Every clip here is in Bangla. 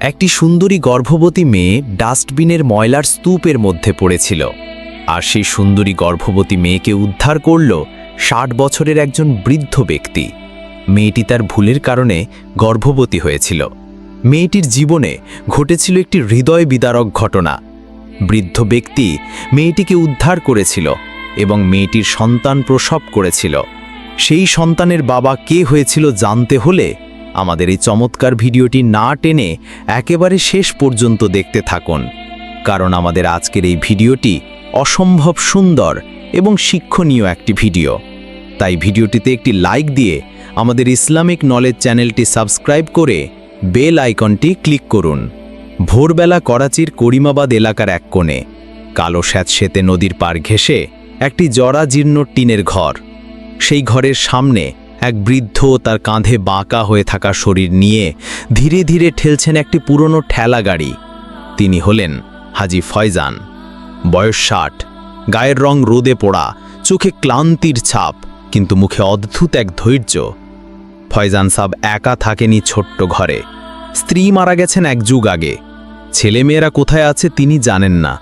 একটি সুন্দরী গর্ভবতী মেয়ে ডাস্টবিনের ময়লার স্তূপের মধ্যে পড়েছিল। আর সেই সুন্দরী গর্ভবতী মেয়েকে উদ্ধার করল ষাট বছরের একজন বৃদ্ধ ব্যক্তি। মেয়েটি তার ভুলের কারণে গর্ভবতী হয়েছিল। মেয়েটির জীবনে ঘটেছিল একটি হৃদয় বিদারক ঘটনা। বৃদ্ধ ব্যক্তি মেয়েটিকে উদ্ধার করেছিল এবং মেয়েটির সন্তান প্রসব করেছিল। সেই সন্তানের বাবা কে হয়েছিল জানতে হলে আমাদের এই চমৎকার ভিডিওটি না টেনে একেবারে শেষ পর্যন্ত দেখতে থাকুন, কারণ আমাদের আজকের এই ভিডিওটি অসম্ভব সুন্দর এবং শিক্ষণীয় একটি ভিডিও। তাই ভিডিওটিতে একটি লাইক দিয়ে আমাদের ইসলামিক নলেজ চ্যানেলটি সাবস্ক্রাইব করে বেল আইকনটি ক্লিক করুন। ভোরবেলা করাচির করিমাবাদ এলাকার এক কোণে, কালো স্যাঁতসেতে নদীর পার ঘেঁষে একটি জরাজীর্ণ টিনের ঘর। সেই ঘরের সামনে এক বৃদ্ধ তার কাঁধে বাঁকা হয়ে থাকা শরীর নিয়ে ধীরে ধীরে ঠেলছেন একটি পুরনো ঠেলা গাড়ি। তিনি হলেন হাজি ফয়জান। বয়স ষাট, গায়ের রং রোদে পোড়া, চোখে ক্লান্তির ছাপ, কিন্তু মুখে অদ্ভুত এক ধৈর্য। ফয়জান সাব একা থাকেনি ছোট্ট ঘরে। স্ত্রী মারা গেছেন এক যুগ আগে। ছেলেমেয়েরা কোথায় আছে তিনি জানেন না।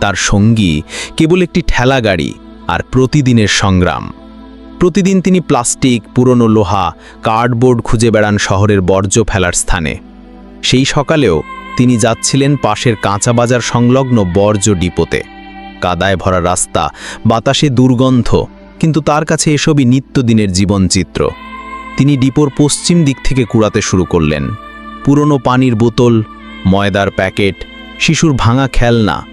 তার সঙ্গী কেবল একটি ঠেলা গাড়ি আর প্রতিদিনের সংগ্রাম। প্রতিদিন তিনি প্লাস্টিক, পুরনো লোহা, কার্ডবোর্ড খুঁজে বেড়ান শহরের বর্জ্য ফেলার স্থানে। সেই সকালেও তিনি যাচ্ছিলেন পাশের কাঁচা বাজার সংলগ্ন বর্জ্য ডিপোতে। কাদায় ভরা রাস্তা, বাতাসে দুর্গন্ধ, কিন্তু তার কাছে এসবই নিত্যদিনের জীবনচিত্র। তিনি ডিপোর পশ্চিম দিক থেকে কুড়াতে শুরু করলেন। পুরনো পানির বোতল, ময়দার প্যাকেট, শিশুর ভাঙা খেলনা।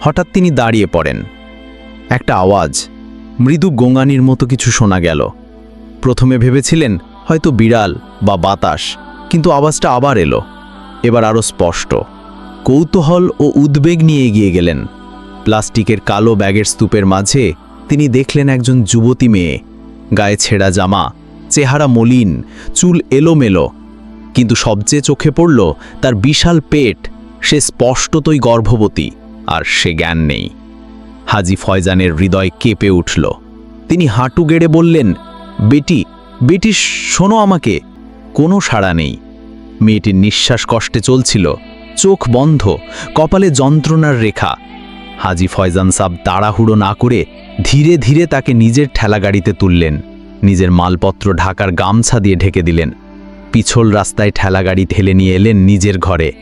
হঠাৎ তিনি দাঁড়িয়ে পড়েন। একটা আওয়াজ। মৃদু গোঙানির মতো কিছু শোনা গেল। প্রথমে ভেবেছিলেন, হয়তো বিড়াল বা বাতাস, কিন্তু আওয়াজটা আবার এলো। এবার আরও স্পষ্ট। কৌতূহল ও উদ্বেগ নিয়ে এগিয়ে গেলেন। প্লাস্টিকের কালো ব্যাগের স্তূপের মাঝে তিনি দেখলেন একজন যুবতী মেয়ে। গায়ে ছেঁড়া জামা, চেহারা মলিন, চুল এলোমেলো। কিন্তু সবচেয়ে চোখে পড়ল তার বিশাল পেট, সে স্পষ্টতই গর্ভবতী, আর সে জ্ঞান নেই। হাজি ফয়জানের হৃদয় কেঁপে উঠল। তিনি হাঁটু গেড়ে বললেন, বেটি বেটি, শোনো আমাকে। কোনো সাড়া নেই। মেয়েটির নিঃশ্বাস কষ্টে চলছিল। চোখ বন্ধ, কপালে যন্ত্রণার রেখা। হাজি ফয়জান সাব তাড়াহুড়ো না করে ধীরে ধীরে তাকে নিজের ঠেলাগাড়িতে তুললেন। নিজের মালপত্র ঢাকার গামছা দিয়ে ঢেকে দিলেন। পিছল রাস্তায় ঠেলাগাড়ি ঠেলে নিয়ে এলেন নিজের ঘরে।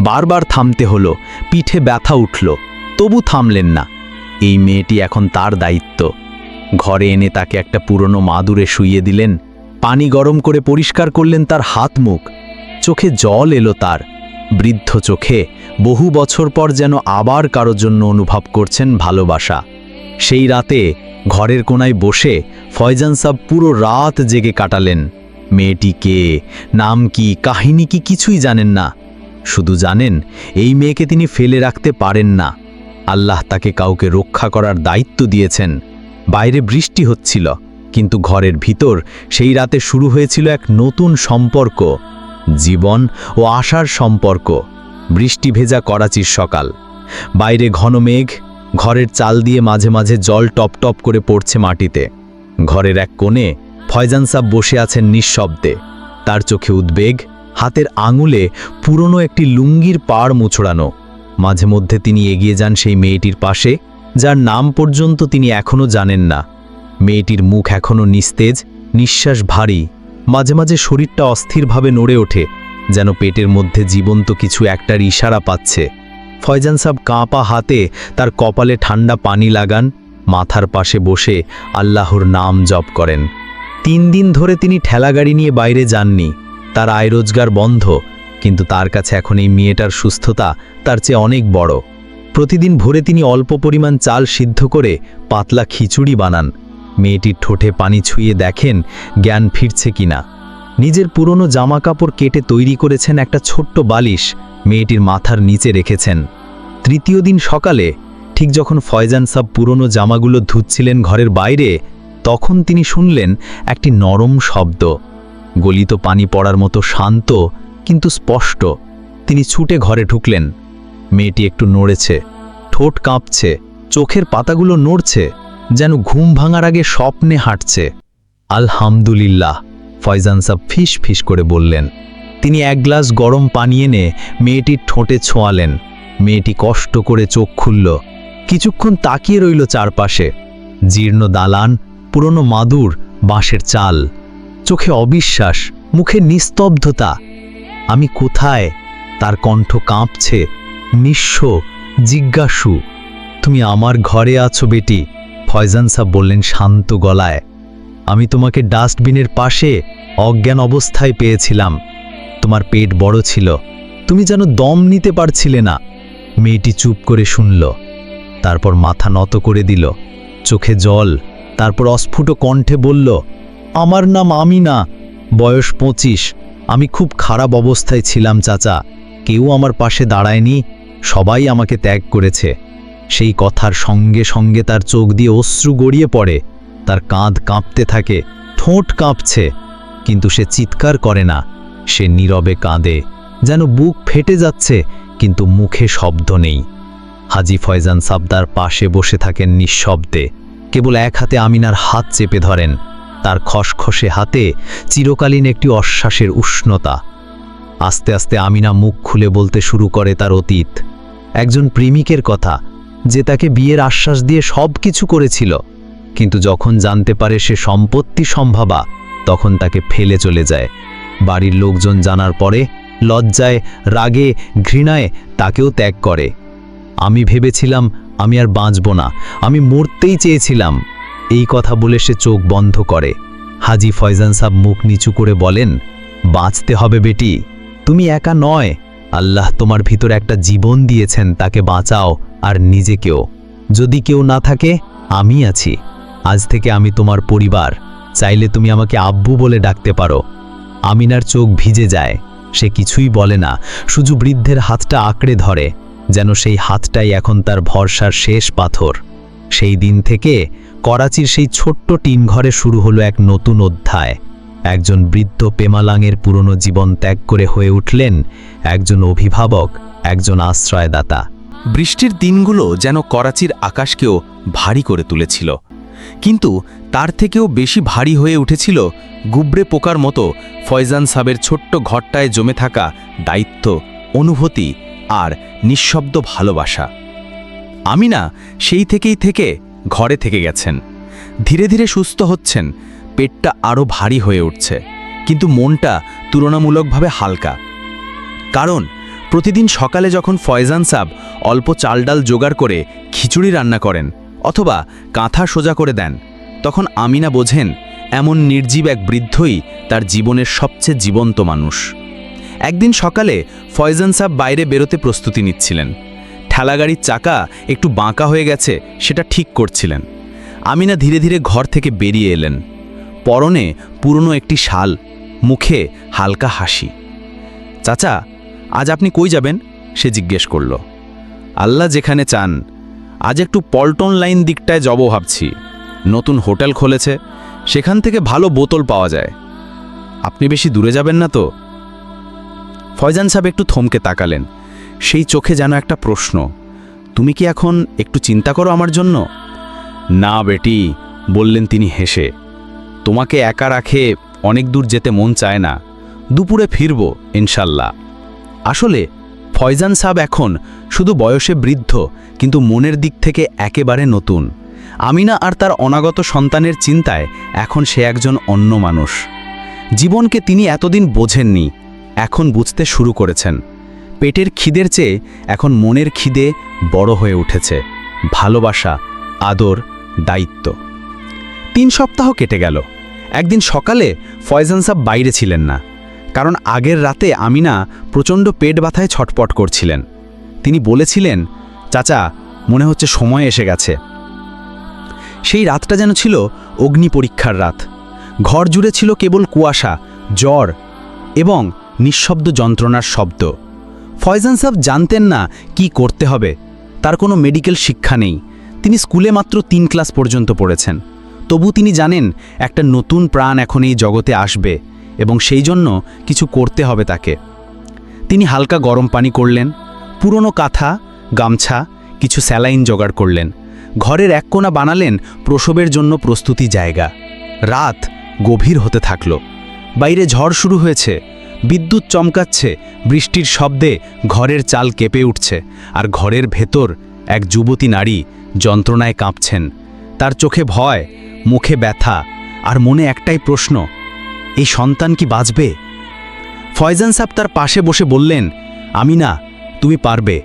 বারবার থামতে হলো, পিঠে ব্যথা উঠল। তবু থামলেন না। এই মেয়েটি এখন তার দায়িত্ব। ঘরে এনে তাকে একটা পুরনো মাদুরে শুইয়ে দিলেন, পানি গরম করে পরিষ্কার করলেন তার হাত মুখ। চোখে জল এলো তার। বৃদ্ধ চোখে বহু বছর পর যেন আবার কারও জন্য অনুভব করছেন ভালোবাসা। সেই রাতে ঘরের কোনায় বসে ফয়জান সাব পুরো রাত জেগে কাটালেন। মেয়েটি কে? নাম কি? কাহিনী কি? কিছুই জানেন না। শুধু জানেন, এই মেয়েকে তিনি ফেলে রাখতে পারেন না। আল্লাহ তাকে কাউকে রক্ষা করার দায়িত্ব দিয়েছেন। বাইরে বৃষ্টি হচ্ছিল, কিন্তু ঘরের ভিতর সেই রাতে শুরু হয়েছিল এক নতুন সম্পর্ক, জীবন ও আশার সম্পর্ক। বৃষ্টি ভেজা করাচির সকাল। বাইরে ঘন মেঘ, ঘরের চাল দিয়ে মাঝে মাঝে জল টপ টপ করে পড়ছে মাটিতে। ঘরের এক কোণে ফয়জান সাব বসে আছেন নিঃশব্দে। তার চোখে উদ্বেগ, হাতের আঙুলে পুরনো একটি লুঙ্গির পাড় মুছড়ানো। মাঝে মধ্যে তিনি এগিয়ে যান সেই মেয়েটির পাশে, যার নাম পর্যন্ত তিনি এখনও জানেন না। মেয়েটির মুখ এখনও নিস্তেজ, নিঃশ্বাস ভারী। মাঝে মাঝে শরীরটা অস্থিরভাবে নড়ে ওঠে, যেন পেটের মধ্যে জীবন্ত কিছু একটার ইশারা পাচ্ছে। ফয়জান সাব কাঁপা হাতে তার কপালে ঠান্ডা পানি লাগান, মাথার পাশে বসে আল্লাহর নাম জপ করেন। তিন দিন ধরে তিনি ঠেলাগাড়ি নিয়ে বাইরে যাননি। তার আয় রোজগার বন্ধ কিন্তু তার কাছে এখন এই মেয়েটার সুস্থতা তার চেয়ে অনেক বড়। প্রতিদিন ভোরে তিনি অল্প পরিমাণ চাল সিদ্ধ করে পাতলা খিচুড়ি বানান। মেয়েটির ঠোঁটে পানি ছুঁয়ে দেখেন জ্ঞান ফিরছে কিনা নিজের পুরনো জামা কাপড় কেটে তৈরি করেছেন একটা ছোট্ট বালিশ মেয়েটির মাথার নিচে রেখেছেন। তৃতীয় দিন সকালে ঠিক যখন ফয়জান সাব পুরনো জামাগুলো ধুচ্ছিলেন ঘরের বাইরে, তখন তিনি শুনলেন একটি নরম শব্দ। গলিত পানি পড়ার মতো শান্ত কিন্তু স্পষ্ট। তিনি ছুটে ঘরে ঢুকলেন। মেয়েটি একটু নড়েছে। ঠোঁট কাঁপছে। চোখের পাতাগুলো নড়ছে। যেন ঘুম ভাঙার আগে স্বপ্নে হাঁটছে। আলহামদুলিল্লাহ ফয়জান সাব ফিস ফিস করে বললেন। তিনি এক গ্লাস গরম পানি এনে মেয়েটির ঠোঁটে ছোঁয়ালেন। মেয়েটি কষ্ট করে চোখ খুলল। কিছুক্ষণ তাকিয়ে রইল চারপাশে। জীর্ণ দালান, পুরনো মাদুর, বাঁশের চাল। চোখে অবিশ্বাস, মুখে নিস্তব্ধতা। আমি কোথায়? তার কণ্ঠ কাঁপছে। নিঃস্ব, জিজ্ঞাসু, তুমি আমার ঘরে আছো বেটি ফয়জান সাহ বললেন শান্ত গলায়। আমি তোমাকে ডাস্টবিনের পাশে অজ্ঞান অবস্থায় পেয়েছিলাম। তোমার পেট বড় ছিল। তুমি যেন দম নিতে পারছিলে না। মেয়েটি চুপ করে শুনল। তারপর মাথা নত করে দিল। চোখে জল। তারপর অস্ফুট কণ্ঠে বলল, আমার নাম আমিনা। বয়স পঁচিশ। আমি খুব খারাপ অবস্থায় ছিলাম, চাচা। কেউ আমার পাশে দাঁড়ায়নি, সবাই আমাকে ত্যাগ করেছে। সেই কথার সঙ্গে সঙ্গে তার চোখ দিয়ে অশ্রু গড়িয়ে পড়ে, তার কাঁধ কাঁপতে থাকে, ঠোঁট কাঁপছে। কিন্তু সে চিৎকার করে না, সে নীরবে কাঁদে, যেন বুক ফেটে যাচ্ছে, কিন্তু মুখে শব্দ নেই। হাজি ফয়জান সাবদার পাশে বসে থাকেন নিঃশব্দে, কেবল এক হাতে আমিনার হাত চেপে ধরেন। তার খসখসে হাতে চিরকালীন একটি অশ্বাসের উষ্ণতা। আস্তে আস্তে আমিনা মুখ খুলে বলতে শুরু করে তার অতীত। একজন প্রেমিকের কথা, যে তাকে বিয়ের আশ্বাস দিয়ে সব কিছু করেছিল। কিন্তু যখন জানতে পারে সে সম্পত্তি সম্ভাবা, তখন তাকে ফেলে চলে যায়। বাড়ির লোকজন জানার পরে, লজ্জায়, রাগে, ঘৃণায় তাকেও ত্যাগ করে। আমি ভেবেছিলাম, আমি আর বাঁচব না। আমি মরতেই চেয়েছিলাম। এই কথা বলে সে চোখ বন্ধ করে। হাজি ফয়জান সাহ মুখ নিচু করে বলেন, বাঁচতে হবে বেটি, তুমি একা নয়। আল্লাহ তোমার ভিতর একটা জীবন দিয়েছেন, তাকে বাঁচাও আর নিজেকেও। যদি কেউ না থাকে, আমি আছি। আজ থেকে আমি তোমার পরিবার। চাইলে তুমি আমাকে আব্বু বলে ডাকতে পারো। আমিনার চোখ ভিজে যায়। সে কিছুই বলে না। শুধু বৃদ্ধের হাতটা আঁকড়ে ধরে, যেন সেই হাতটাই এখন তার ভরসার শেষ পাথর। সেই দিন থেকে করাচির সেই ছোট্ট টিন ঘরে শুরু হলো এক নতুন অধ্যায়। একজন বৃদ্ধ পেমালাংয়ের পুরনো জীবন ত্যাগ করে হয়ে উঠলেন একজন অভিভাবক, একজন আশ্রয়দাতা। বৃষ্টির দিনগুলো যেন করাচির আকাশকেও ভারী করে তুলেছিল। কিন্তু তার থেকেও বেশি ভারী হয়ে উঠেছিল গুবরে পোকার মতো ফয়জান সাবের ছোট্ট ঘরটায় জমে থাকা দায়িত্ব, অনুভূতি আর নিঃশব্দ ভালোবাসা। আমিনা সেই থেকেই থেকে ঘরে থেকে গেছেন। ধীরে ধীরে সুস্থ হচ্ছেন, পেটটা আরও ভারী হয়ে উঠছে, কিন্তু মনটা তুলনামূলকভাবে হালকা। কারণ, প্রতিদিন সকালে যখন ফয়জান সাব অল্প চাল ডাল জোগাড় করে খিচুড়ি রান্না করেন অথবা কাঁথা সোজা করে দেন, তখন আমিনা বোঝেন এমন নির্জীব এক বৃদ্ধই তার জীবনের সবচেয়ে জীবন্ত মানুষ। একদিন সকালে ফয়জান সাব বাইরে বেরোতে প্রস্তুতি নিচ্ছিলেন। ঠেলাগাড়ির চাকা একটু বাঁকা হয়ে গেছে, সেটা ঠিক করছিলেন। আমিনা ধীরে ধীরে ঘর থেকে বেরিয়ে এলেন। পরনে পুরনো একটি শাল, মুখে হালকা হাসি। চাচা, আজ আপনি কই যাবেন? সে জিজ্ঞেস করল। আল্লাহ যেখানে চান, আজ একটু পল্টন লাইন দিকটায় যাব ভাবছি। নতুন হোটেল খুলেছে, সেখান থেকে ভালো বোতল পাওয়া যায়। আপনি বেশি দূরে যাবেন না তো? ফয়জান সাহেব একটু থমকে তাকালেন। সেই চোখে যেন একটা প্রশ্ন, তুমি কি এখন একটু চিন্তা করো আমার জন্য? না বেটি, বললেন তিনি হেসে, তোমাকে একা রাখে অনেক দূর যেতে মন চায় না, দুপুরে ফিরব, ইনশাল্লাহ। আসলে, ফয়জান সাব এখন শুধু বয়সে বৃদ্ধ, কিন্তু মনের দিক থেকে একেবারে নতুন। আমিনা আর তার অনাগত সন্তানের চিন্তায় এখন সে একজন অন্য মানুষ। জীবনকে তিনি এতদিন বোঝেননি, এখন বুঝতে শুরু করেছেন। পেটের খিদের চেয়ে এখন মনের খিদে বড় হয়ে উঠেছে। ভালোবাসা, আদর, দায়িত্ব। তিন সপ্তাহ কেটে গেল। একদিন সকালে ফয়জান সাহ বাইরে ছিলেন না। কারণ আগের রাতে আমিনা প্রচণ্ড পেট ব্যথায় ছটপট করছিলেন। তিনি বলেছিলেন, চাচা, মনে হচ্ছে সময় এসে গেছে। সেই রাতটা যেন ছিল অগ্নি পরীক্ষার রাত। ঘর জুড়ে ছিল কেবল কুয়াশা, জ্বর এবং নিঃশব্দ যন্ত্রণার শব্দ। ফয়জান সাহেব জানতেন না কি করতে হবে। তার কোনো মেডিকেল শিক্ষা নেই। তিনি স্কুলে মাত্র তিন ক্লাস পর্যন্ত পড়েছেন। তবু তিনি জানেন, একটা নতুন প্রাণ এখন এই জগতে আসবে এবং সেই জন্য কিছু করতে হবে তাকে। তিনি হালকা গরম পানি করলেন, পুরনো কাঁথা, গামছা, কিছু স্যালাইন জোগাড় করলেন। ঘরের এক কোণা বানালেন প্রসবের জন্য প্রস্তুতি জায়গা। রাত গভীর হতে থাকল। বাইরে ঝড় শুরু হয়েছে। বিদ্যুৎ চমকাচ্ছে, বৃষ্টির শব্দে ঘরের চাল কেঁপে উঠছে, আর ঘরের ভেতর এক যুবতী নারী যন্ত্রণায় কাঁপছেন। তার চোখে ভয়, মুখে ব্যথা, আর মনে একটাই প্রশ্ন, এই সন্তান কি বাঁচবে? ফয়জান সাহেব তার পাশে বসে বললেন, আমি না, তুমি পারবে।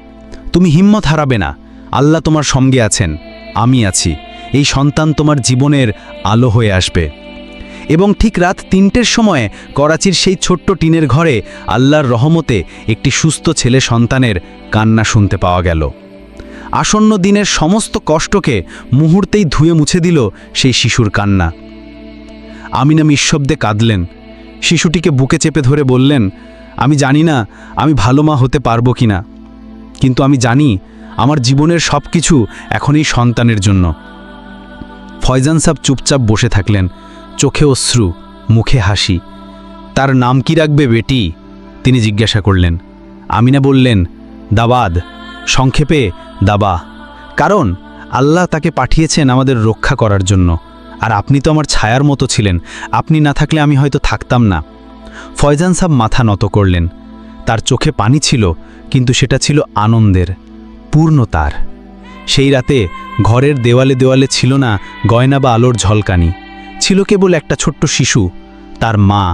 তুমি হিম্মত হারাবে না। আল্লাহ তোমার সঙ্গে আছেন। আমি আছি। এই সন্তান তোমার জীবনের আলো হয়ে আসবে। এবং ঠিক রাত তিনটের সময়ে করাচির সেই ছোট্ট টিনের ঘরে আল্লাহর রহমতে একটি সুস্থ ছেলে সন্তানের কান্না শুনতে পাওয়া গেল। আসন্ন দিনের সমস্ত কষ্টকে মুহূর্তেই ধুয়ে মুছে দিল সেই শিশুর কান্না। আমিনা নিঃশব্দে কাঁদলেন। শিশুটিকে বুকে চেপে ধরে বললেন, আমি জানি না আমি ভালো মা হতে পারব কি না কিন্তু আমি জানি আমার জীবনের সব কিছু এখন এই সন্তানের জন্য। ফয়জান সাহ চুপচাপ বসে থাকলেন। চোখে অশ্রু, মুখে হাসি। তার নাম কি রাখবে বেটি? তিনি জিজ্ঞাসা করলেন। আমিনা বললেন, দাবাদ। সংক্ষেপে, দাবা। কারণ, আল্লাহ তাকে পাঠিয়েছেন আমাদের রক্ষা করার জন্য। আর আপনি তো আমার ছায়ার মতো ছিলেন। আপনি না থাকলে আমি হয়তো থাকতাম না। ফয়জান সাহ মাথা নত করলেন। তার চোখে পানি ছিল, কিন্তু সেটা ছিল আনন্দের পূর্ণ তার সেই রাতে ঘরের দেওয়ালে দেওয়ালে ছিল না গয়না বা আলোর ঝলকানি। ছিল কেবল একটা ছোট্ট শিশু, তার মা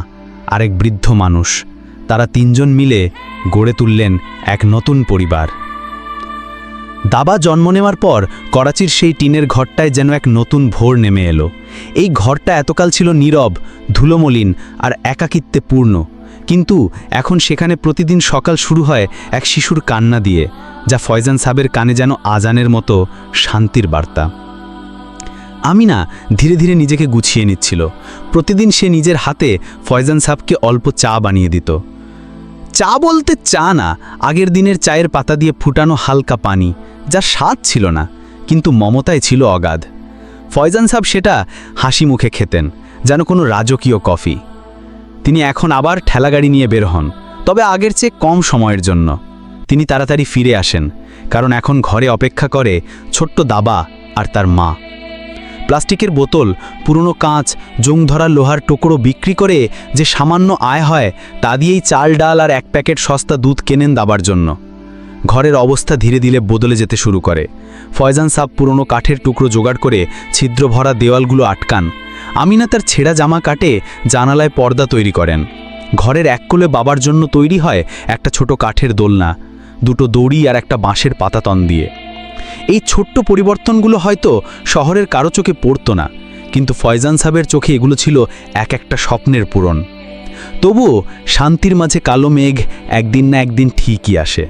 আর এক বৃদ্ধ মানুষ। তারা তিনজন মিলে গড়ে তুললেন এক নতুন পরিবার। দাবা জন্ম নেওয়ার পর করাচির সেই টিনের ঘরটায় যেন এক নতুন ভোর নেমে এলো। এই ঘরটা এতকাল ছিল নীরব, ধুলোমলিন আর একাকিত্বে পূর্ণ। কিন্তু এখন সেখানে প্রতিদিন সকাল শুরু হয় এক শিশুর কান্না দিয়ে, যা ফয়জান সাবের কানে যেন আজানের মতো শান্তির বার্তা। আমিনা ধীরে ধীরে নিজেকে গুছিয়ে নিচ্ছিল। প্রতিদিন সে নিজের হাতে ফয়জান সাহেবকে অল্প চা বানিয়ে দিত। চা বলতে চা না, আগের দিনের চায়ের পাতা দিয়ে ফুটানো হালকা পানি, যার স্বাদ ছিল না, কিন্তু মমতায় ছিল অগাধ। ফয়জান সাহেব সেটা হাসি মুখে খেতেন, যেন কোনো রাজকীয় কফি। তিনি এখন আবার ঠেলাগাড়ি নিয়ে বের হন, তবে আগের চেয়ে কম সময়ের জন্য। তিনি তাড়াতাড়ি ফিরে আসেন, কারণ এখন ঘরে অপেক্ষা করে ছোট্ট দাবা আর তার মা। প্লাস্টিকের বোতল, পুরনো কাঁচ, জং ধরা লোহার টুকরো বিক্রি করে যে সামান্য আয় হয়, তা দিয়েই চাল, ডাল আর এক প্যাকেট সস্তা দুধ কেনেন দাবার জন্য। ঘরের অবস্থা ধীরে ধীরে বদলে যেতে শুরু করে। ফয়জান সাহ পুরনো কাঠের টুকরো জোগাড় করে ছিদ্র ভরা দেওয়ালগুলো আটকান। আমিনা তার ছেঁড়া জামা কাটে জানালায় পর্দা তৈরি করেন। ঘরের এক কোলে বাবার জন্য তৈরি হয় একটা ছোট কাঠের দোলনা, দুটো দড়ি আর একটা বাঁশের পাতাতন দিয়ে। এই ছোট্ট পরিবর্তনগুলো হয়তো শহরের কারও চোখে পড়তো না, কিন্তু ফয়জান সাহেবের চোখে এগুলো ছিল এক একটা স্বপ্নের পূরণ। তবুও শান্তির মাঝে কালো মেঘ একদিন না একদিন ঠিকই আসে।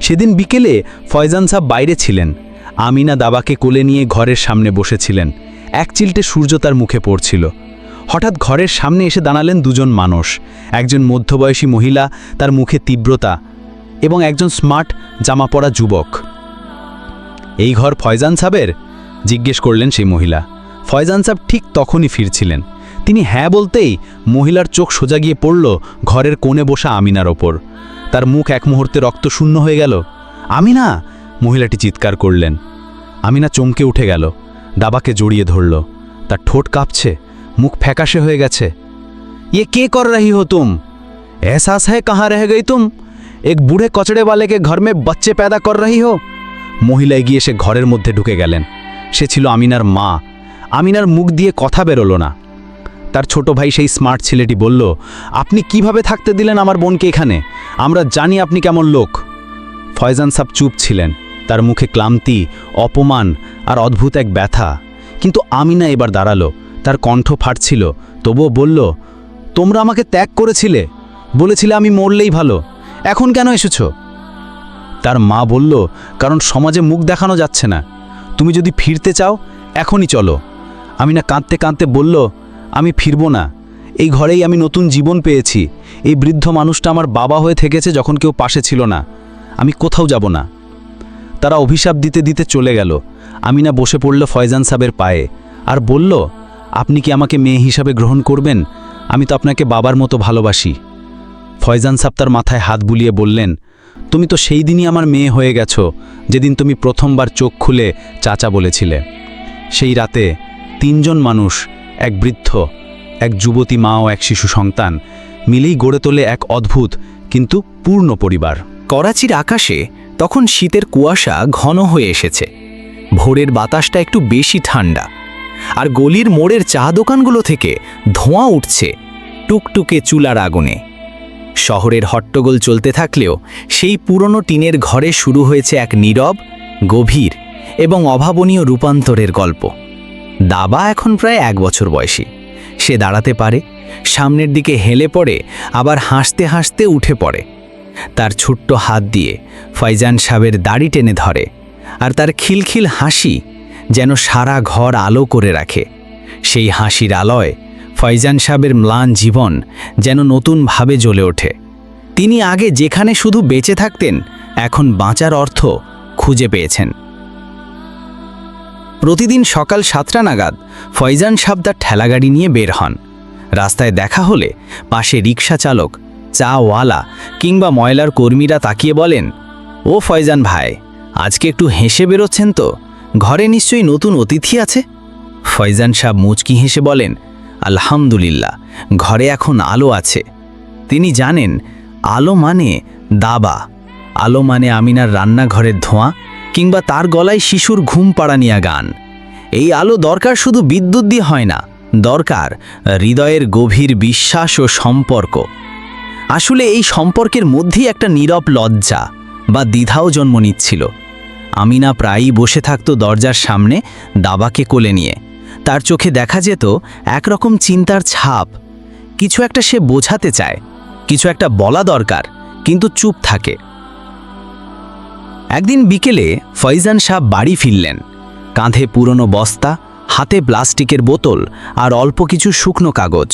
সেদিন বিকেলে ফয়জান সাহেব বাইরে ছিলেন। আমিনা দাবাকে কোলে নিয়ে ঘরের সামনে বসেছিলেন। এক চিলটে সূর্য তার মুখে পড়ছিল। হঠাৎ ঘরের সামনে এসে দাঁড়ালেন দুজন মানুষ। একজন মধ্যবয়সী মহিলা, তার মুখে তীব্রতা এবং একজন স্মার্ট জামা পরা যুবক। এই ঘর ফয়জান সাহেবের জিজ্ঞেস করলেন সেই মহিলা ফয়জান সাহেব ঠিক তখনই ফিরছিলেন তিনি হ্যাঁ বলতেই মহিলার চোখ সোজা গিয়ে পড়ল ঘরের কোণে বসা আমিনার ওপর তার মুখ এক মুহূর্তে রক্ত শূন্য হয়ে গেল আমিনা মহিলাটি চিৎকার করলেন আমিনা চমকে উঠে গেল দাবাকে জড়িয়ে ধরল তার ঠোঁট কাঁপছে মুখ ফ্যাকাশে হয়ে গেছে ये के कर रही हो तुम एहसास है कहाँ रह गई तुम एक बूढ़े कचड़े वाले के घर में बच्चे पैदा कर रही हो মহিলা এগিয়ে সে ঘরের মধ্যে ঢুকে গেলেন। সে ছিল আমিনার মা। আমিনার মুখ দিয়ে কথা বেরোলো না। তার ছোট ভাই সেই স্মার্ট ছেলেটি বলল, আপনি কীভাবে থাকতে দিলেন আমার বোনকে এখানে? আমরা জানি আপনি কেমন লোক। ফয়জান সাহ চুপ ছিলেন। তার মুখে ক্লান্তি, অপমান আর অদ্ভুত এক ব্যথা। কিন্তু আমিনা এবার দাঁড়াল। তার কণ্ঠ ফাটছিল। তবুও বলল, তোমরা আমাকে ত্যাগ করেছিলে। বলেছিলে আমি মরলেই ভালো। এখন কেন এসেছ? তার মা বলল, কারণ সমাজে মুখ দেখানো যাচ্ছে না। তুমি যদি ফিরতে চাও, এখনই চলো। আমি না কাঁদতে কাঁদতে বলল, আমি ফিরব না। এই ঘরেই আমি নতুন জীবন পেয়েছি। এই বৃদ্ধ মানুষটা আমার বাবা হয়ে থেকেছে যখন কেউ পাশে ছিল না। আমি কোথাও যাব না। তারা অভিশাপ দিতে দিতে চলে গেল। আমিনা বসে পড়ল ফয়জান সাহেবের পায়ে আর বলল, আপনি কি আমাকে মেয়ে হিসাবে গ্রহণ করবেন? আমি তো আপনাকে বাবার মতো ভালোবাসি। ফয়জান সাহেব তার মাথায় হাত বুলিয়ে বললেন তুমি তো সেই দিনই আমার মেয়ে হয়ে গেছো, যেদিন তুমি প্রথমবার চোখ খুলে চাচা বলেছিলে। সেই রাতে তিনজন মানুষ, এক বৃদ্ধ, এক যুবতী মা ও এক শিশু সন্তান, মিলেই গড়ে তোলে এক অদ্ভুত, কিন্তু পূর্ণ পরিবার। করাচির আকাশে তখন শীতের কুয়াশা ঘন হয়ে এসেছে। ভোরের বাতাসটা একটু বেশি ঠান্ডা, আর গলির মোড়ের চা দোকানগুলো থেকে ধোঁয়া উঠছে টুকটুকে চুলার আগুনে। শহরের হট্টগোল চলতে থাকলেও সেই পুরনো টিনের ঘরে শুরু হয়েছে এক নীরব, গভীর এবং অভাবনীয় রূপান্তরের গল্প। দাবা এখন প্রায় এক বছর বয়সী। সে দাঁড়াতে পারে, সামনের দিকে হেলে পড়ে, আবার হাসতে হাসতে উঠে পড়ে। তার ছোট্ট হাত দিয়ে ফয়জান সাহেবের দাড়ি টেনে ধরে আর তার খিলখিল হাসি যেন সারা ঘর আলো করে রাখে। সেই হাসির আলোয় ফয়জান সাহেবের ম্লান জীবন যেন নতুনভাবে জ্বলে ওঠে। তিনি আগে যেখানে শুধু বেঁচে থাকতেন, এখন বাঁচার অর্থ খুঁজে পেয়েছেন। প্রতিদিন সকাল সাতটা নাগাদ ফয়জান সাহেব তার ঠেলাগাড়ি নিয়ে বের হন। রাস্তায় দেখা হলে পাশে রিক্সা চালক, চাওয়ালা কিংবা ময়লার কর্মীরা তাকিয়ে বলেন, ও ফয়জান ভাই, আজকে একটু হেসে বেরোচ্ছেন তো? ঘরে নিশ্চয়ই নতুন অতিথি আছে? ফয়জান সাহেব মুচকি হেসে বলেন, আলহামদুলিল্লাহ, ঘরে এখন আলো আছে। তিনি জানেন আলো মানে দাবা। আলো মানে আমিনার রান্নাঘরের ধোঁয়া কিংবা তার গলায় শিশুর ঘুম পাড়ানিয়া গান। এই আলো দরকার শুধু বিদ্যুৎ দিয়ে হয় না, দরকার হৃদয়ের গভীর বিশ্বাস ও সম্পর্ক। আসলে এই সম্পর্কের মধ্যেই একটা নীরব লজ্জা বা দ্বিধাও জন্ম নিচ্ছিল। আমিনা প্রায়ই বসে থাকত দরজার সামনে দাবাকে কোলে নিয়ে। তার চোখে দেখা যেত একরকম চিন্তার ছাপ। কিছু একটা সে বোঝাতে চায় কিছু একটা বলা দরকার, কিন্তু চুপ থাকে। একদিন বিকেলে ফয়জান সাহ বাড়ি ফিরলেন। কাঁধে পুরনো বস্তা, হাতে প্লাস্টিকের বোতল আর অল্প কিছু শুকনো কাগজ।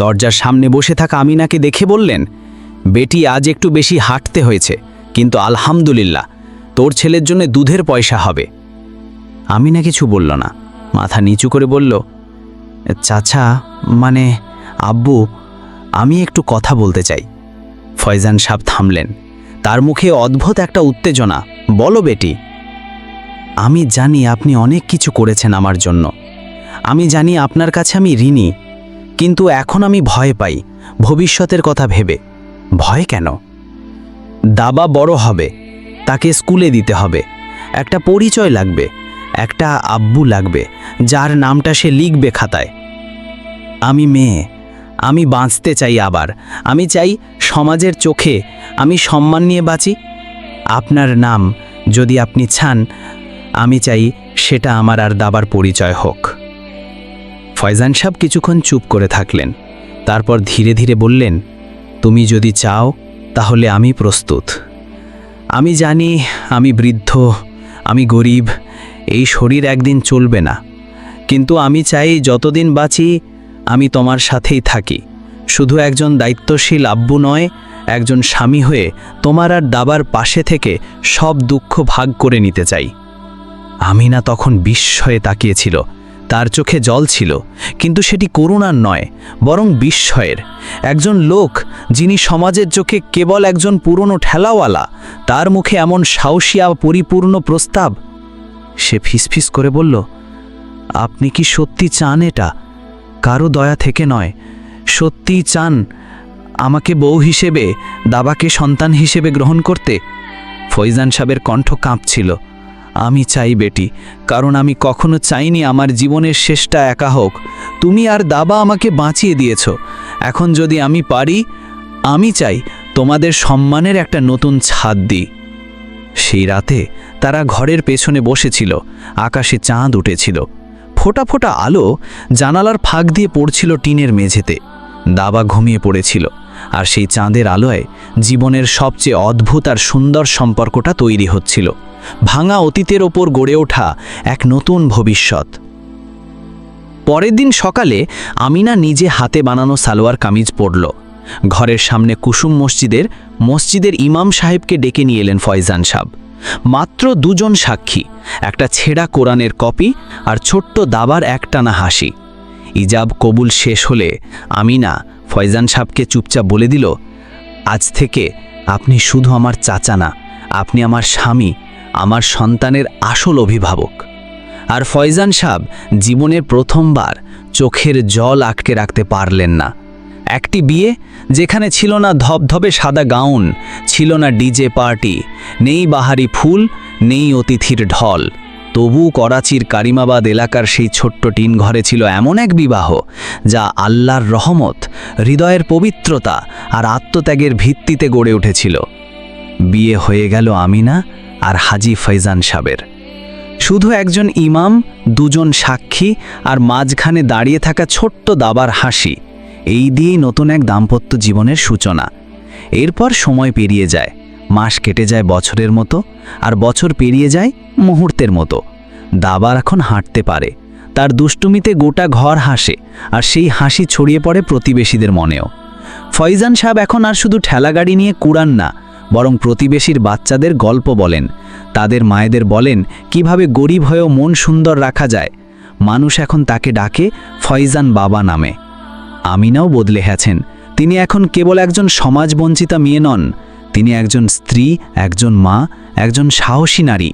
দরজার সামনে বসে থাকা আমিনাকে দেখে বললেন, বেটি, আজ একটু বেশি হাঁটতে হয়েছে, কিন্তু আলহামদুলিল্লাহ, তোর ছেলের জন্য দুধের পয়সা হবে। আমিনা কিছু বলল না, মাথা নিচু করে বলল, চাচা মানে আব্বু আমি একটু কথা বলতে চাই। ফয়জান সাহ থামলেন। তার মুখে অদ্ভুত একটা উত্তেজনা। বলো বেটি। আমি জানি আপনি অনেক কিছু করেছেন আমার জন্য। আমি জানি আপনার কাছে আমি ঋণী। কিন্তু এখন আমি ভয় পাই। ভবিষ্যতের কথা ভেবে। ভয় কেন? দাবা বড় হবে। তাকে স্কুলে দিতে হবে। একটা পরিচয় লাগবে। একটা আব্বু লাগবে। যার নামটা সে লিখবে খাতায়। আমি মেয়ে। আমি বাঁচতে চাই আবার। আমি চাই সমাজের চোখে আমি সম্মান নিয়ে বাঁচি। আপনার নাম যদি আপনি চান আমি চাই সেটা আমার আর দাবার পরিচয় হোক। ফয়জান সাহেব কিছুক্ষণ চুপ করে থাকলেন। তারপর ধীরে ধীরে বললেন, তুমি যদি চাও, তাহলে আমি প্রস্তুত। আমি জানি আমি বৃদ্ধ, আমি গরিব, এই শরীর একদিন চলবে না। কিন্তু আমি চাই যতদিন বাঁচি আমি তোমার সাথেই থাকি। শুধু একজন দায়িত্বশীল আব্বু নয়, একজন স্বামী হয়ে তোমার আর দাবার পাশে থেকে সব দুঃখ ভাগ করে নিতে চাই। আমিনা তখন বিস্ময়ে তাকিয়েছিল। তার চোখে জল ছিল, কিন্তু সেটি করুণার নয়, বরং বিস্ময়ের। একজন লোক, যিনি সমাজের চোখে কেবল একজন পুরনো ঠেলাওয়ালা, তার মুখে এমন সাহসিয়া পরিপূর্ণ প্রস্তাব। সে ফিসফিস করে বলল, আপনি কি সত্যি চান এটা? কারও দয়া থেকে নয়। সত্যিই চান আমাকে বউ হিসেবে, দাবাকে সন্তান হিসেবে গ্রহণ করতে? ফৈজান সাহেবের কণ্ঠ কাঁপছিল। আমি চাই বেটি, কারণ আমি কখনো চাইনি আমার জীবনের শেষটা একা হোক। তুমি আর দাবা আমাকে বাঁচিয়ে দিয়েছ। এখন যদি আমি পারি, আমি চাই তোমাদের সম্মানের একটা নতুন ছাদ দিই। সেই রাতে তারা ঘরের পেছনে বসেছিল, আকাশে চাঁদ উঠেছিল। ফোটা ফোটা আলো জানালার ফাঁক দিয়ে পড়ছিল টিনের মেঝেতে। দাবা ঘুমিয়ে পড়েছিল, আর সেই চাঁদের আলোয় জীবনের সবচেয়ে অদ্ভুত আর সুন্দর সম্পর্কটা তৈরি হচ্ছিল। ভাঙা অতীতের ওপর গড়ে ওঠা এক নতুন ভবিষ্যৎ। পরের দিন সকালে আমিনা নিজে হাতে বানানো সালোয়ার কামিজ পরল। ঘরের সামনে কুসুম মসজিদের মসজিদের ইমাম সাহেবকে ডেকে নিয়ে এলেন ফয়জান সাহেব। মাত্র দুজন সাক্ষী, একটা ছেঁড়া কোরআনের কপি আর ছোট্ট দাবার একটানা হাসি। ইজাব কবুল শেষ হলে আমিনা ফয়জান সাহেবকে চুপচাপ বলে দিল, আজ থেকে আপনি শুধু আমার চাচা না, আপনি আমার স্বামী, আমার সন্তানের আসল অভিভাবক। আর ফয়জান সাহেব জীবনের প্রথমবার চোখের জল আটকে রাখতে পারলেন না। একটি বিয়ে যেখানে ছিল না ধবধবে সাদা গাউন, ছিল না ডিজে পার্টি, নেই বাহারি ফুল, নেই অতিথির ঢল। তবু করাচির কারিমাবাদ এলাকার সেই ছোট্ট টিন ঘরে ছিল এমন এক বিবাহ, যা আল্লাহর রহমত, হৃদয়ের পবিত্রতা আর আত্মত্যাগের ভিত্তিতে গড়ে উঠেছিল। বিয়ে হয়ে গেল আমিনা আর হাজি ফৈজান সাবের। শুধু একজন ইমাম, দুজন সাক্ষী আর মাঝখানে দাঁড়িয়ে থাকা ছোট্ট দাবার হাসি। এই দিয়েই নতুন এক দাম্পত্য জীবনের সূচনা। এরপর সময় পেরিয়ে যায়, মাস কেটে যায় বছরের মতো, আর বছর পেরিয়ে যায় মুহূর্তের মতো। দাবার এখন হাঁটতে পারে, তার দুষ্টুমিতে গোটা ঘর হাসে, আর সেই হাসি ছড়িয়ে পড়ে প্রতিবেশীদের মনেও। ফয়জান সাহেব এখন আর শুধু ঠেলাগাড়ি নিয়ে কুড়ান না, বরং প্রতিবেশীর বাচ্চাদের গল্প বলেন। তাদের মায়েদের বলেন, কীভাবে গরিব হয়েও মন সুন্দর রাখা যায়? মানুষ এখন তাকে ডাকে ফয়জান বাবা নামে। আমিনাও বদলে গেছেন। তিনি এখন কেবল একজন সমাজবঞ্চিতা মেয়ে নন, তিনি একজন স্ত্রী, একজন মা, একজন সাহসী নারী।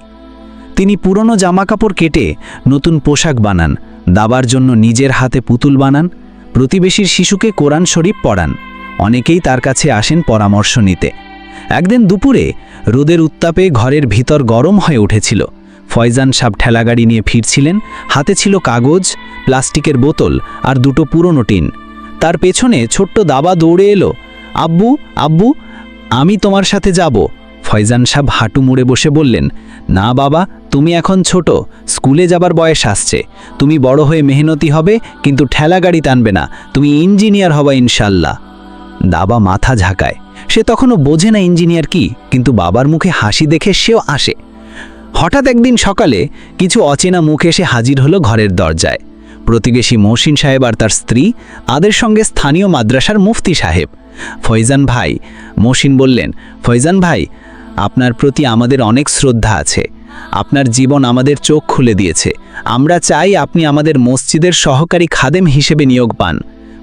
তিনি পুরনো জামাকাপড় কেটে নতুন পোশাক বানান, দাবার জন্য নিজের হাতে পুতুল বানান, প্রতিবেশীর শিশুকে কোরআন শরীফ পড়ান, অনেকেই তার কাছে আসেন পরামর্শ নিতে। একদিন দুপুরে রোদের উত্তাপে ঘরের ভিতর গরম হয়ে উঠেছিল। ফয়জান সাব ঠেলাগাড়ি নিয়ে ফিরছিলেন, হাতে ছিল কাগজ, প্লাস্টিকের বোতল আর দুটো পুরনো টিন। তার পেছনে ছোট্ট দাবা দৌড়ে এলো, আব্বু আব্বু, আমি তোমার সাথে যাব। ফয়জান সাব হাঁটু মুড়ে বসে বললেন, না বাবা, তুমি এখন ছোট, স্কুলে যাবার বয়স আসছে। তুমি বড় হয়ে মেহনতি হবে, কিন্তু ঠেলা গাড়ি টানবে না। তুমি ইঞ্জিনিয়ার হবা ইনশাল্লাহ দাবা মাথা ঝাঁকায়, সে তখনও বোঝে না ইঞ্জিনিয়ার কি, কিন্তু বাবার মুখে হাসি দেখে সেও আসে। হঠাৎ একদিন সকালে কিছু অচেনা মুখ এসে হাজির হলো ঘরের দরজায়। প্রতিবেশী মহসিন সাহেব আর তার স্ত্রী, আদের সঙ্গে স্থানীয় মাদ্রাসার মুফতি সাহেব। ফয়জান ভাই, মহসিন বললেন, ফয়জান ভাই, আপনার প্রতি আমাদের অনেক শ্রদ্ধা আছে। আপনার জীবন আমাদের চোখ খুলে দিয়েছে। আমরা চাই আপনি আমাদের মসজিদের সহকারী খাদেম হিসেবে নিয়োগ পান।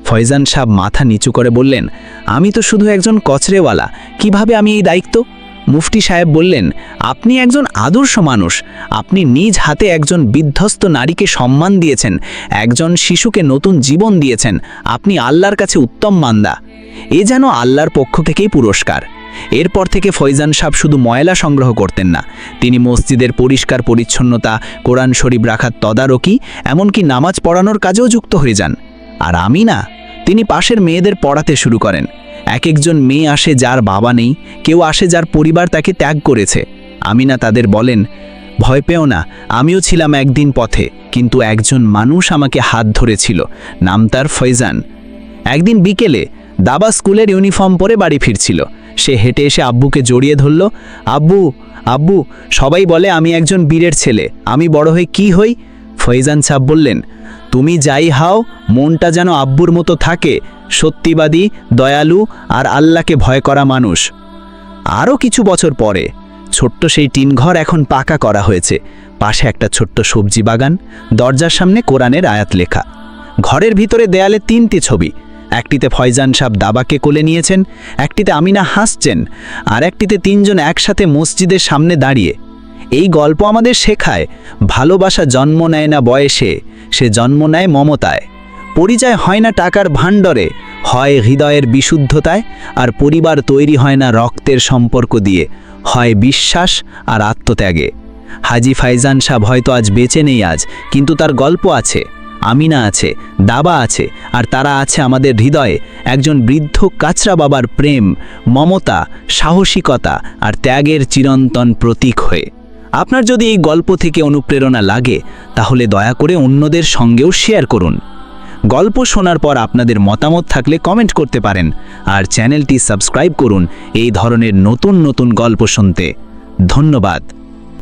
ফয়জান সাহেব মাথা নিচু করে বললেন, আমি তো শুধু একজন কচরেওয়ালা। কীভাবে আমি এই দায়িত্ব? মুফতি সাহেব বললেন, আপনি একজন আদর্শ মানুষ। আপনি নিজ হাতে একজন বিধ্বস্ত নারীকে সম্মান দিয়েছেন, একজন শিশুকে নতুন জীবন দিয়েছেন। আপনি আল্লাহর কাছে উত্তম মান্দা। এ যেন আল্লাহর পক্ষ থেকেই পুরস্কার। এরপর থেকে ফৈজান সাহ শুধু ময়লা সংগ্রহ করতেন না, তিনি মসজিদের পরিষ্কার পরিচ্ছন্নতা, কোরআন শরীফ রাখার তদারকি, এমনকি নামাজ পড়ানোর কাজেও যুক্ত হয়ে যান। আর আমি না তিনি পাশের মেয়েদের পড়াতে শুরু করেন। এক একজন মেয়ে আসে যার বাবা নেই, কেউ আসে যার পরিবার তাকে ত্যাগ করেছে। আমিনা তাদের বলেন, ভয় পেও না, আমিও ছিলাম একদিন পথে, কিন্তু একজন মানুষ আমাকে হাত ধরেছিল, নাম তার ফৈজান একদিন বিকেলে দাবা স্কুলের ইউনিফর্ম পরে বাড়ি ফিরছিল। সে হেঁটে এসে আব্বুকে জড়িয়ে ধরল, আব্বু আব্বু, সবাই বলে আমি একজন বীরের ছেলে, আমি বড় হয়ে কি হই? ফৈজান সাহ বললেন তুমি যাই হাও, মনটা যেন আব্বুর মতো থাকে, সত্যিবাদী, দয়ালু আর আল্লাহকে ভয় করা মানুষ। আরও কিছু বছর পরে, ছোট্ট সেই টিনঘর এখন পাকা করা হয়েছে। পাশে একটা ছোট্ট সবজি বাগান, দরজার সামনে কোরআনের আয়াত লেখা। ঘরের ভিতরে দেয়ালে তিনটি ছবি, একটিতে ফয়জান সাহ দাবাকে কোলে নিয়েছেন, একটিতে আমিনা হাসছেন, আর একটিতে তিনজন একসাথে মসজিদের সামনে দাঁড়িয়ে। এই গল্প আমাদের শেখায়, ভালোবাসা জন্ম নেয় না বয়সে সে জন্ম নেয় মমতায়। পরিচয় হয় না টাকার ভাণ্ডরে, হয় হৃদয়ের বিশুদ্ধতায়, আর পরিবার তৈরি হয় না রক্তের সম্পর্ক দিয়ে, হয় বিশ্বাস আর আত্মত্যাগে। হাজি ফাইজান সাহ হয়তো আজ বেঁচে নেই আজ, কিন্তু তার গল্প আছে, আমিনা আছে, দাবা আছে, আর তারা আছে আমাদের হৃদয়ে, একজন বৃদ্ধ কাচরা বাবার প্রেম, মমতা, সাহসিকতা, আর ত্যাগের চিরন্তন প্রতীক হয়ে। আপনার যদি এই গল্প থেকে অনুপ্রেরণা লাগে, তাহলে দয়া করে অন্যদের সঙ্গেও শেয়ার করুন। গল্প শোনার পর আপনাদের মতামত থাকলে কমেন্ট করতে পারেন আর চ্যানেলটি সাবস্ক্রাইব করুন এই ধরনের নতুন নতুন গল্প শুনতে। ধন্যবাদ।